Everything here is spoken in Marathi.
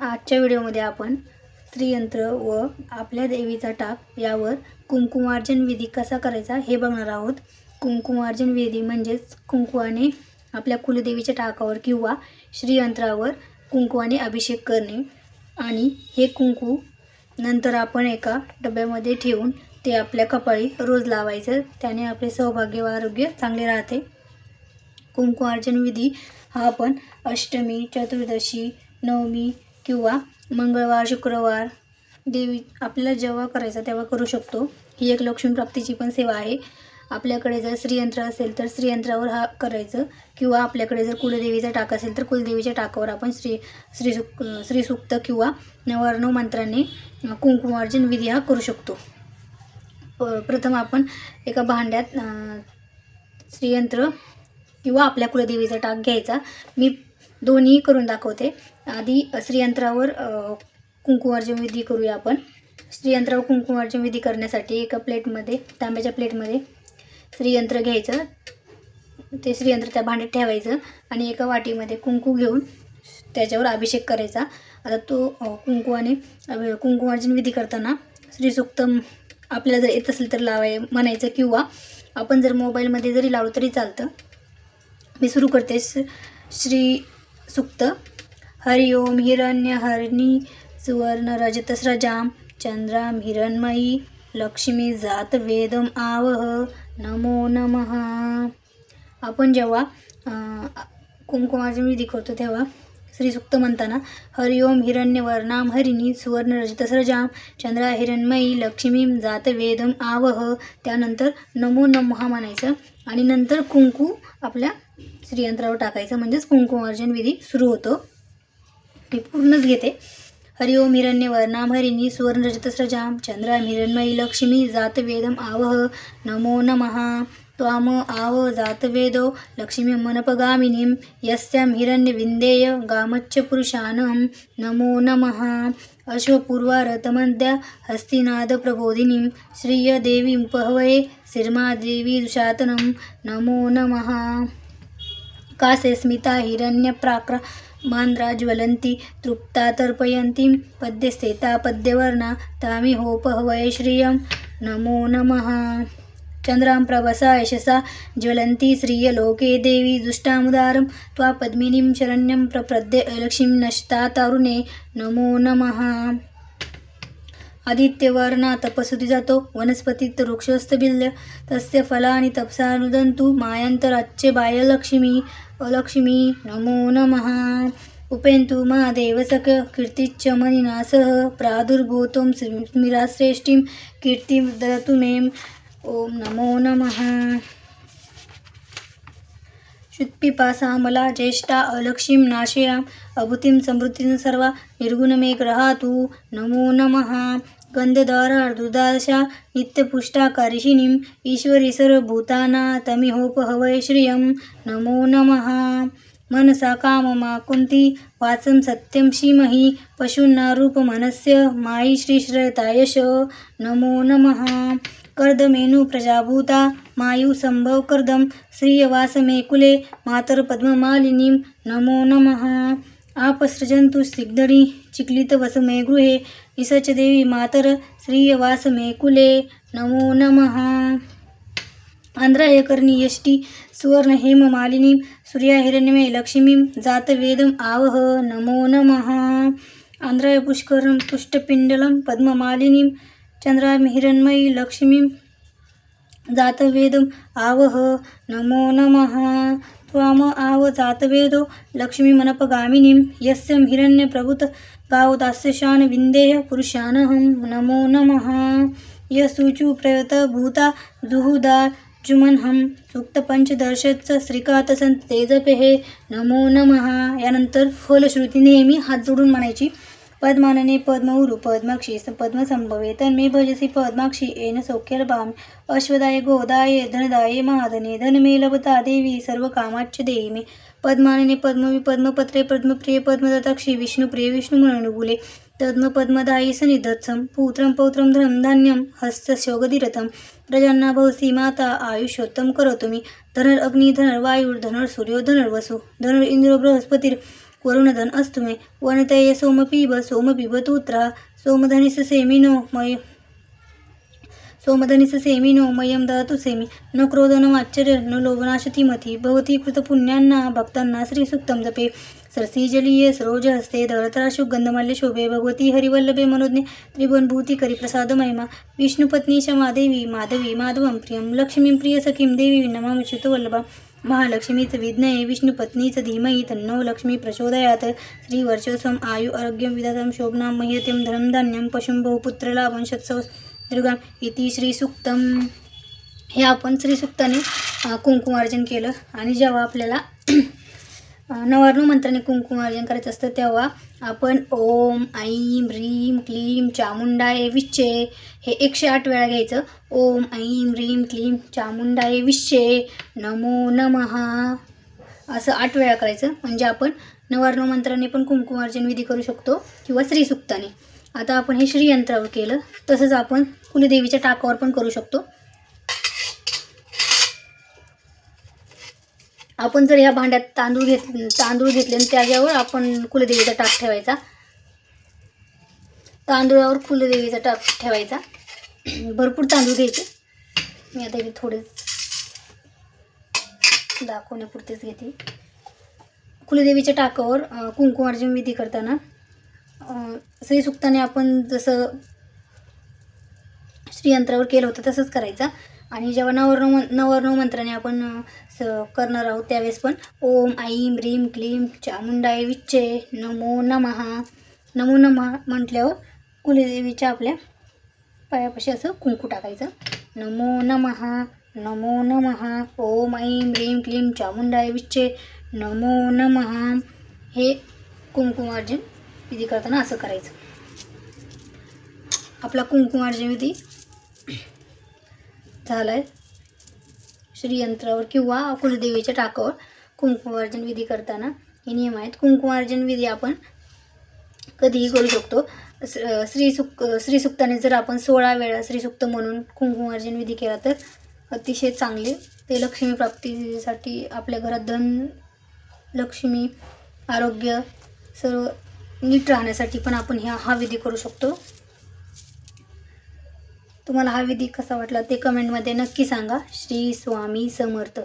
आजच्या व्हिडिओमध्ये आपण स्त्रीयंत्र व आपल्या देवीचा टाक यावर कुंकुमार्जन विधी कसा करायचा हे बघणार आहोत. कुंकुमार्जन विधी म्हणजेच कुंकुवाने आपल्या कुलदेवीच्या टाकावर किंवा श्रीयंत्रावर कुंकुवाने अभिषेक करणे. आणि हे कुंकू नंतर आपण एका डब्यामध्ये ठेवून ते आपल्या कपाळी रोज लावायचं. त्याने आपले सौभाग्य व आरोग्य चांगले राहते. कुंकुमार्जन विधी हा आपण अष्टमी चतुर्दशी नवमी किंवा मंगळवार शुक्रवार देवी आपल्याला जेव्हा करायचा तेव्हा करू शकतो. ही एक लक्ष्मीप्राप्तीची पण सेवा आहे. आपल्याकडे जर श्रीयंत्र असेल तर श्रीयंत्रावर हा करायचं. किंवा आपल्याकडे जर कुलदेवीचा टाक असेल तर कुलदेवीच्या टाकावर आपण श्री श्रीसुक श्रीसुक्त किंवा नवर्णव मंत्राने कुंकुमार्जन विधी हा करू शकतो. प- प्रथम आपण एका भांड्यात श्रीयंत्र किंवा आपल्या कुलदेवीचा टाक घ्यायचा. मी दोन्ही करून दाखवते. आधी श्रीयंत्रावर कुंकुमार्जन विधी करूया आपण. श्रीयंत्रावर कुंकुमार्जन विधी करण्यासाठी एका प्लेटमध्ये तांब्याच्या प्लेटमध्ये श्रीयंत्र घ्यायचं. ते श्रीयंत्र त्या भांड्यात ठेवायचं आणि एका वाटीमध्ये कुंकू घेऊन त्याच्यावर अभिषेक करायचा. आता तो कुंकू आणि कुंकुमार्जन विधी करताना श्रीसुक्तम आपल्याला जर येत असेल तर लावाय म्हणायचं किंवा आपण जर मोबाईलमध्ये जरी लावलं तरी चालतं. मी सुरू करते. श्री सुक्त। हरि ओम हिरण्य हरणी सुवर्ण रजतस्रजाम चंद्राम हिरण्मयी लक्ष्मी जात वेदम आवह नमो नमः। आपण जेव्हा कुंकुमाचे कुंकुमार्जन विधी करतो तेव्हा श्रीसुक्त म्हणताना हरि ओम हिरण्यवर्णाम हरिणी सुवर्ण रजतस्रजाम चंद्रा हिरण्मयी लक्ष्मी जात वेदम आवह त्यानंतर नमो नमः म्हणायचं आणि नंतर कुंकू आपल्या श्रीयंत्रावर टाकायचं. म्हणजेच कुंकुमार्जन विधी सुरू होतो. मी पूर्णच घेते. हरिओम हिरण्य वर्णाम हरिणी सुवर्ण रजतस्रजाम चंद्र हिरण्मयी लक्ष्मी जातवेदम आवह. नमो नमः. त्वाम आव जातवेदो लक्ष्मी मनपगामिनीं यस्यां हिरण्यविन्देय गामच्च पुरुषानं नमो नमः. अश्वपूर्वारतमद्या हस्तिनादप्रबोधिनीं श्रियदेवीं पहवये. सिर्मादेवी दुशातनं नमो नमः. कासे स्मिता हिरण्यप्राक्रा मांद्रा ज्वलंती तृप्ता तर्पयन्तीं पद्यस्थिता पद्यवर्णा तामिहोपहवय श्रियं नमो नमः. चन्द्रां प्रभसा यशसा ज्वलन्ति श्रियलोके देवी दुष्टामुदारं त्वा पद्मिनीं शरण्यं प्रपद्य लक्ष्मीं नष्टा तरुणे नमो नमः. आदित्यवर्णा तपसुती जातो. वनस्पतीत वृक्षोस्तबिल्य तस्य फलानि तपसा नुदन्तु मायन्तराच्य बायलक्ष्मी अलक्ष्मी नमो नमः. उपेन्तु मा देवसक कीर्तिच्च मणिनासः प्रादुर्भूतं स्मिराश्रेष्ठीं कीर्तिं ददतु मे ओम नमो नमः। शुत्पिपासामला ज्येष्ठा अलक्ष्मीं नाशयाम् अभूतिं समृद्धिं सर्वा निर्गुणमे ग्रहातु. नमो नमः। गन्धदारार्दुदाशा नित्यपुष्टाकारिषिणीम् ईश्वरी सर्वभूताना तमिहोपहवय श्रियं नमो नमः। मनसा काममा कुन्ती वाचं सत्यं श्रीमहि पशून्ना रूपमनस्य मायि श्रीश्रयतायश नमो नमः। कर्दमेनु प्रजाभूता मायुसम्भव कर्दं श्रियवासमे कुले मातर्पद्ममालिनीं नमो नमः। आपसृजन्तु स्निग्धरी चिक्लितवसमे गृहे निसच देवी मातर श्रियवासमे कुले नमो नमः। आंध्रायकर्णी यष्टी सुवर्ण हेममालिनीं सूर्याहिरण्यमे लक्ष्मीं जातवेदम् आवह। नमो नमः। आंध्राय पुष्करं पुष्टपिण्डलं पद्ममालिनीं चन्द्राहिरण्मयी लक्ष्मीं जातवेदम् आवह। नमो नमः। त्वाम आव जातवेदो लक्ष्मीमनपगामिनीं यस्य हिरण्यप्रभुत गावदास्यशान विन्देह पुरुषानहं नमो नमः। यशुचु प्रयत भूता जुहुदा जुमनहं सूक्तपंचदर्शच श्रीकातसंत तेजपेहे नमो नमः। यानंतर फलश्रुती नेहमी हात जोडून म्हणायची पद्मानने पद्मउरु पद्माक्षी पद्मसंभवे तन्मे भजसी पद्माक्षी येन सौख्यलभाम अश्वदाय गोदाय धनदाय महाधने धनमे लभता देवी सर्व कामाच्य देई मे पद्मानने पद्मवी पद्मपत्रे पद्मप्रिय पद्मदताक्षी विष्णुप्रिय विष्णुमुनुगुले पद्मपद्मदायी सनिधत्सं पुत्रं पौत्रं धनं धान्यं हस्तशोगदिरथं प्रजांना भवसी माता आयुष्योत्तम करोतु मी। धनर अग्नी धनर वायुर धनर सूर्यो धनर्वसु धनर इंद्र बृहस्पतीर वरुणधन अस्तु मे वनतये सोम पिब सोम पिबत उत्रा सोमधनिस सेमिनो मय सोमधनिस सेमिनो मयम दहतु सेमी। न क्रोध न आश्चर्य न लोभनाशतिमती भवती कृतपुण्यांना भक्तांना श्रीसुक्तम जपे। सरसीजलीये सरोज हस्ते धरतराशु गंधमाल्य शोभे। भगवती हरिवल्लभे मनोज्ञे त्रिभुवनभूती करी प्रसाद महिमा। विष्णुपत्नी शमादेवी माधवी माधवं प्रियं। लक्ष्मीं प्रियसखीं देवी नमामिच्युत वल्लभा महालक्ष्मीच विज्ञये विष्णुपत्नीच धीमहि तन्नो लक्ष्मी प्रचोदयात्. श्रीवर्चस्वम् आयु आरोग्यं विदधं शोभनां मह्यत्यं धनं धान्यं पशुं बहुपुत्रलाभं शत्सव दुर्गाम इति श्रीसुक्तम हे आपण श्रीसुक्ताने कुंकुमार्जन केलं. आणि जेव्हा आपल्याला अ, नवार्णव मंत्राने कुंकुमार्जन करायचं असतं तेव्हा आपण ओम ऐं ह्रीं क्लीं चामुंडाय विश्चे हे एकशे आठ वेळा घ्यायचं. ओम ऐं ह्रीं क्लीं चामुंडाय विश्चे नमो नमः असं आठ वेळा करायचं. म्हणजे आपण नवार्णव मंत्राने पण कुंकुमार्जन विधी करू शकतो किंवा श्रीसुक्ताने. आता आपण हे श्रीयंत्रावर केलं. तसंच आपण कुलदेवीच्या टाकावर पण करू शकतो. आपण जर ह्या भांड्यात तांदूळ घेत तांदूळ घेतले आणि त्याच्यावर आपण कुलदेवीचा टाक ठेवायचा. तांदूळावर कुलदेवीचा टाक ठेवायचा. भरपूर तांदूळ घ्यायचे. मी आता इथे थोडे दाखवण्यापुरतेच घेते. कुलदेवीच्या टाकावर कुंकुमार्जन विधी करताना अ, श्रीसुक्ताने आपण जसं श्रीयंत्रावर केलं होतं तसंच करायचं. आणि जेव्हा नवर्ण नवर्ण मंत्राने आपण करणार आहोत त्यावेळेस पण. ओम ऐं रीम क्लीं चामुंडाय विच्चे नमो नमः. नमो नमः म्हटल्यावर कुलीदेवीच्या आपल्या पायापाशी असं कुंकू टाकायचं. नमो नमः नमो नमः. ओम ऐं रीम क्लीं चामुंडाय विच्चे नमो नमहा हे कुंकुमार्जन विधी करताना असं करायचं. आपला कुंकुमार्जन विधी झाला आहे श्रीयंत्रावर किंवा कुलदेवीच्या टाकावर कुंकुमार्जन विधी करताना हे नियम आहेत. कुंकुमार्जन विधी आपण कधीही करू शकतो. स- श्रीसुक श्रीसुक्ताने जर आपण सोळा वेळा श्रीसुक्त म्हणून कुंकुमार्जन विधी केला तर अतिशय चांगले ते लक्ष्मी प्राप्तीसाठी आपल्या घरात धन लक्ष्मी आरोग्य सर्व नीट राहण्यासाठी पण आपण ह्या हा विधी करू शकतो. तुम्हाला हा विधी कसा वाटला ते कमेंटमध्ये नक्की सांगा. श्री स्वामी समर्थ.